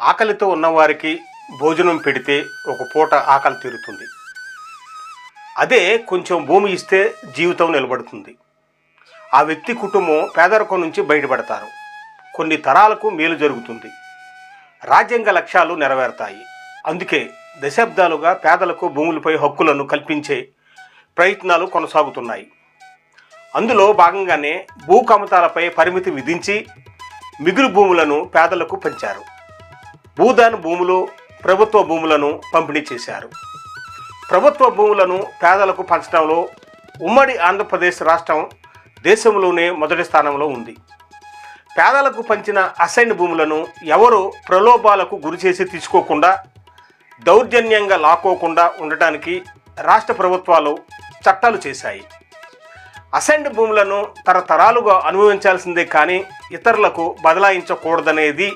ఆకలితో ఉన్నవారికి భోజనం పెడితే ఒక పూట ఆకలి తీరుతుంది. అదే కొంచెం భూమి ఇస్తే జీవితం నిలబడుతుంది. ఆ వ్యక్తి కుటుంబం పేదరికం నుంచి బయటపడతారు. కొన్ని తరాలకు మేలు జరుగుతుంది. రాజ్యాంగ లక్ష్యాలు నెరవేరుతాయి. అందుకే దశాబ్దాలుగా పేదలకు భూములపై హక్కులను కల్పించే ప్రయత్నాలు కొనసాగుతున్నాయి. అందులో భాగంగానే భూ కమతాలపై పరిమితి విధించి మిగులు భూములను పేదలకు పంచారు. భూదాన్ భూములు ప్రభుత్వ భూములను పంపిణీ చేశారు. ప్రభుత్వ భూములను పేదలకు పంచడంలో ఉమ్మడి ఆంధ్రప్రదేశ్ రాష్ట్రం దేశంలోనే మొదటి స్థానంలో ఉంది. పేదలకు పంచిన అసైన్ భూములను ఎవరు ప్రలోభాలకు గురిచేసి తీసుకోకుండా దౌర్జన్యంగా లాక్కోకుండా ఉండటానికి రాష్ట్ర ప్రభుత్వాలు చట్టాలు చేశాయి. అసైన్డ్ భూములను తరతరాలుగా అనుభవించాల్సిందే కానీ ఇతరులకు బదలాయించకూడదనేది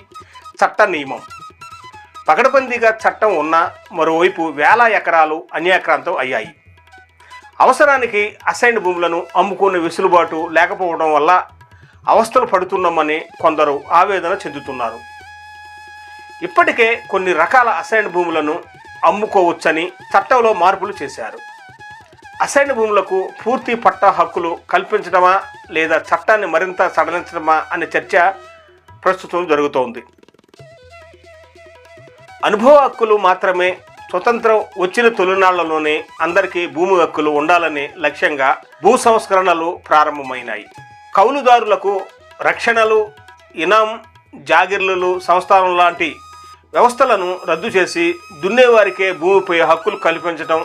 చట్ట నియమం. పగడబందీగా చట్టం ఉన్న మరోవైపు వేల ఎకరాలు అన్యాక్రాంతం అయ్యాయి. అవసరానికి అసైన్ భూములను అమ్ముకునే వెసులుబాటు లేకపోవడం వల్ల అవస్థలు పడుతున్నామని కొందరు ఆవేదన చెందుతున్నారు. ఇప్పటికే కొన్ని రకాల అసైన్ భూములను అమ్ముకోవచ్చని చట్టంలో మార్పులు చేశారు. అసైన్ భూములకు పూర్తి పట్టా హక్కులు కల్పించడమా లేదా చట్టాన్ని మరింత సడలించడమా అనే చర్చ ప్రస్తుతం జరుగుతోంది. అనుభవ హక్కులు మాత్రమే స్వతంత్రం వచ్చిన తొలినాళ్ళలోనే అందరికీ భూమి హక్కులు ఉండాలనే లక్ష్యంగా భూ సంస్కరణలు ప్రారంభమైనాయి. కౌలుదారులకు రక్షణలు ఇనాం జాగిర్లు సంస్థానం లాంటి వ్యవస్థలను రద్దు చేసి దున్నేవారికే భూమిపై హక్కులు కల్పించడం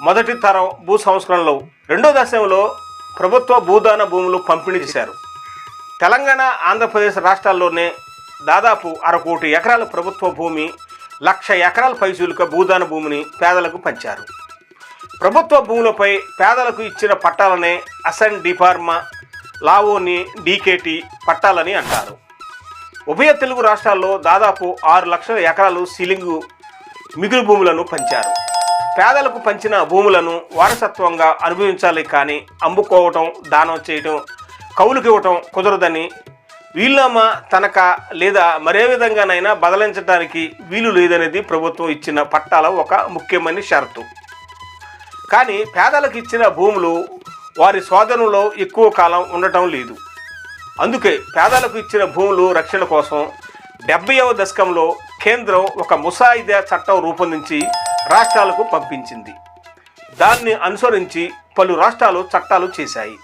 మొదటి తరం భూ సంస్కరణలు. రెండో దశలో ప్రభుత్వ భూదాన భూములు పంపిణీ చేశారు. తెలంగాణ ఆంధ్రప్రదేశ్ రాష్ట్రాల్లోనే దాదాపు అరకోటి ఎకరాల ప్రభుత్వ భూమి లక్ష ఎకరాల పైసూలుక భూదాన భూమిని పేదలకు పంచారు. ప్రభుత్వ భూములపై పేదలకు ఇచ్చిన పట్టాలనే అసెన్ డిఫార్మా లావోని డీకేటి పట్టాలని అంటారు. ఉభయ తెలుగు రాష్ట్రాల్లో దాదాపు ఆరు లక్షల ఎకరాలు సీలింగు మిగులు భూములను పంచారు. పేదలకు పంచిన భూములను వారసత్వంగా అనుభవించాలి కానీ అమ్ముకోవటం దానం చేయటం కౌలుకివ్వటం కుదరదని వీలునామా తనక లేదా మరే విధంగానైనా బదలించడానికి వీలు లేదనేది ప్రభుత్వం ఇచ్చిన పట్టాల ఒక ముఖ్యమైన షరతు. కానీ పేదలకు ఇచ్చిన భూములు వారి స్వాధీనంలో ఎక్కువ కాలం ఉండటం లేదు. అందుకే పేదలకు ఇచ్చిన భూములు రక్షణ కోసం డెబ్బైవ దశకంలో కేంద్రం ఒక ముసాయిదా చట్టం రూపొందించి రాష్ట్రాలకు పంపించింది. దాన్ని అనుసరించి పలు రాష్ట్రాలు చట్టాలు చేశాయి.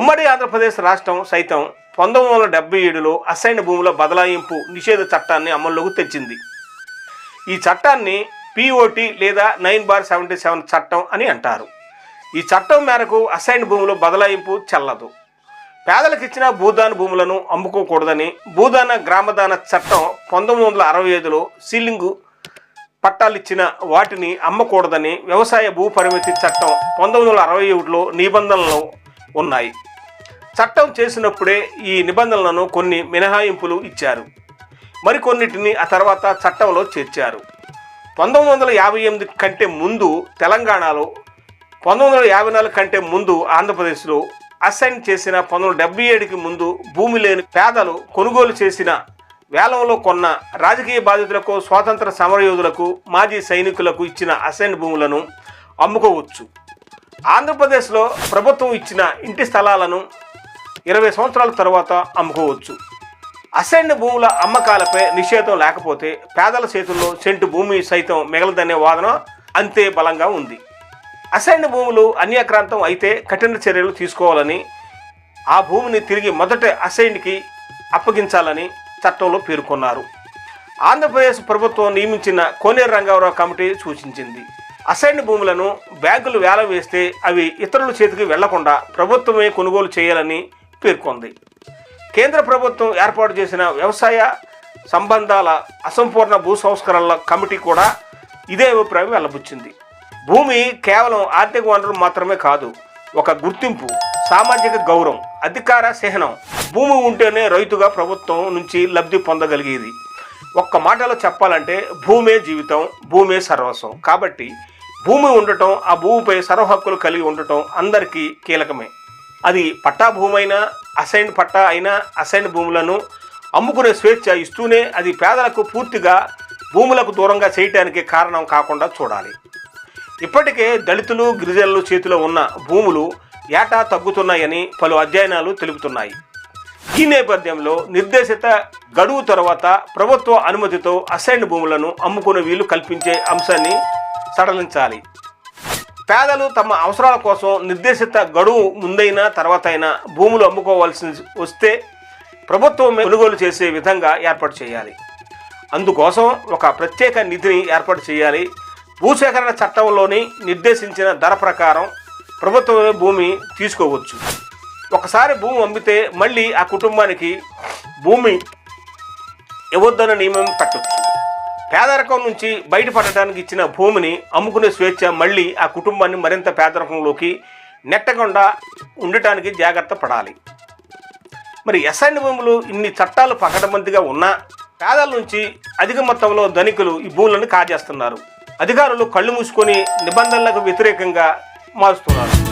ఉమ్మడి ఆంధ్రప్రదేశ్ రాష్ట్రం సైతం పంతొమ్మిది వందల డెబ్బై ఏడులో అసైన్ భూముల బదలాయింపు నిషేధ చట్టాన్ని అమల్లోకి తెచ్చింది. ఈ చట్టాన్ని పిఓటి లేదా నైన్ బార్ సెవెంటీ సెవెన్ చట్టం అని అంటారు. ఈ చట్టం మేరకు అసైన్ భూముల బదలాయింపు చెల్లదు. పేదలకు ఇచ్చిన భూదాన భూములను అమ్ముకోకూడదని భూదాన గ్రామదాన చట్టం పంతొమ్మిది వందల అరవై ఐదులో సీలింగు పట్టాలు ఇచ్చిన వాటిని అమ్మకూడదని వ్యవసాయ భూ పరిమితి చట్టం పంతొమ్మిది వందల అరవై ఒకటిలో నిబంధనలు ఉన్నాయి. చట్టం చేసినప్పుడే ఈ నిబంధనలను కొన్ని మినహాయింపులు ఇచ్చారు. మరికొన్నిటిని ఆ తర్వాత చట్టంలో చేర్చారు. పంతొమ్మిది వందల యాభై ఎనిమిది కంటే ముందు తెలంగాణలో పంతొమ్మిది వందల యాభై నాలుగు కంటే ముందు ఆంధ్రప్రదేశ్లో అసైన్ చేసిన పంతొమ్మిది డెబ్బై ఏడుకి ముందు భూమి లేని పేదలు కొనుగోలు చేసిన వేలంలో కొన్న రాజకీయ బాధితులకు స్వాతంత్ర సమరయోధులకు మాజీ సైనికులకు ఇచ్చిన అసైన్ భూములను అమ్ముకోవచ్చు. ఆంధ్రప్రదేశ్లో ప్రభుత్వం ఇచ్చిన ఇంటి స్థలాలను ఇరవై సంవత్సరాల తర్వాత అమ్ముకోవచ్చు. అసైన్ భూముల అమ్మకాలపై నిషేధం లేకపోతే పేదల చేతుల్లో సెంటు భూమి సైతం మిగలదనే వాదన అంతే బలంగా ఉంది. అసైన్ భూములు అన్యాక్రాంతం అయితే కఠిన చర్యలు తీసుకోవాలని ఆ భూమిని తిరిగి మొదట అసైన్కి అప్పగించాలని చట్టంలో పేర్కొన్నారు. ఆంధ్రప్రదేశ్ ప్రభుత్వం నియమించిన కోనేరు రంగారావు కమిటీ సూచించింది. అసైన్ భూములను బ్యాంకులు వేలం వేస్తే అవి ఇతరుల చేతికి వెళ్ళకుండా ప్రభుత్వమే కొనుగోలు చేయాలని పేర్కొంది. కేంద్ర ప్రభుత్వం ఏర్పాటు చేసిన వ్యవసాయ సంబంధాల అసంపూర్ణ భూ సంస్కరణల కమిటీ కూడా ఇదే అభిప్రాయం వెల్లబుచ్చింది భూమి కేవలం ఆర్థిక వనరు మాత్రమే కాదు ఒక గుర్తింపు సామాజిక గౌరవం అధికార చిహ్నం భూమి ఉంటేనే రైతుగా ప్రభుత్వం నుంచి లబ్ధి పొందగలిగేది. ఒక్క మాటలో చెప్పాలంటే భూమే జీవితం భూమే సర్వస్వం. కాబట్టి భూమి ఉండటం ఆ భూమిపై సర్వహక్కులు కలిగి ఉండటం అందరికీ కీలకమే. అది పట్టా భూమి అయినా అసైన్ పట్టా అయినా అసైన్ భూములను అమ్ముకునే స్వేచ్ఛ ఇస్తూనే అది పేదలకు పూర్తిగా భూములకు దూరంగా చేయటానికి కారణం కాకుండా చూడాలి. ఇప్పటికే దళితులు గిరిజనులు చేతిలో ఉన్న భూములు ఏటా తగ్గుతున్నాయని పలు అధ్యయనాలు తెలుపుతున్నాయి. ఈ నేపథ్యంలో నిర్దేశిత గడువు తర్వాత ప్రభుత్వ అనుమతితో అసైన్ భూములను అమ్ముకునే వీలు కల్పించే అంశాన్ని సడలించాలి. పేదలు తమ అవసరాల కోసం నిర్దేశిత గడువు ముందైనా తర్వాత అయినా భూములు అమ్ముకోవాల్సి వస్తే ప్రభుత్వం కొనుగోలు చేసే విధంగా ఏర్పాటు చేయాలి. అందుకోసం ఒక ప్రత్యేక నిధిని ఏర్పాటు చేయాలి. భూసేకరణ చట్టంలోని నిర్దేశించిన ధర ప్రకారం ప్రభుత్వమే భూమి తీసుకోవచ్చు. ఒకసారి భూమి అమ్మితే మళ్ళీ ఆ కుటుంబానికి భూమి ఇవ్వద్దన్న నియమం పెట్టొచ్చు. పేదరికం నుంచి బయటపడటానికి ఇచ్చిన భూమిని అమ్ముకునే స్వేచ్ఛ మళ్ళీ ఆ కుటుంబాన్ని మరింత పేదరికంలోకి నెట్టకుండా ఉండటానికి జాగ్రత్త పడాలి. మరి ఎస్ఐన్ భూములు ఇన్ని చట్టాలు పకడబందిగా ఉన్నా పేదల నుంచి అధిక మొత్తంలో ధనికులు ఈ భూములను కాజేస్తున్నారు. అధికారులు కళ్ళు మూసుకొని నిబంధనలకు వ్యతిరేకంగా మారుస్తున్నారు.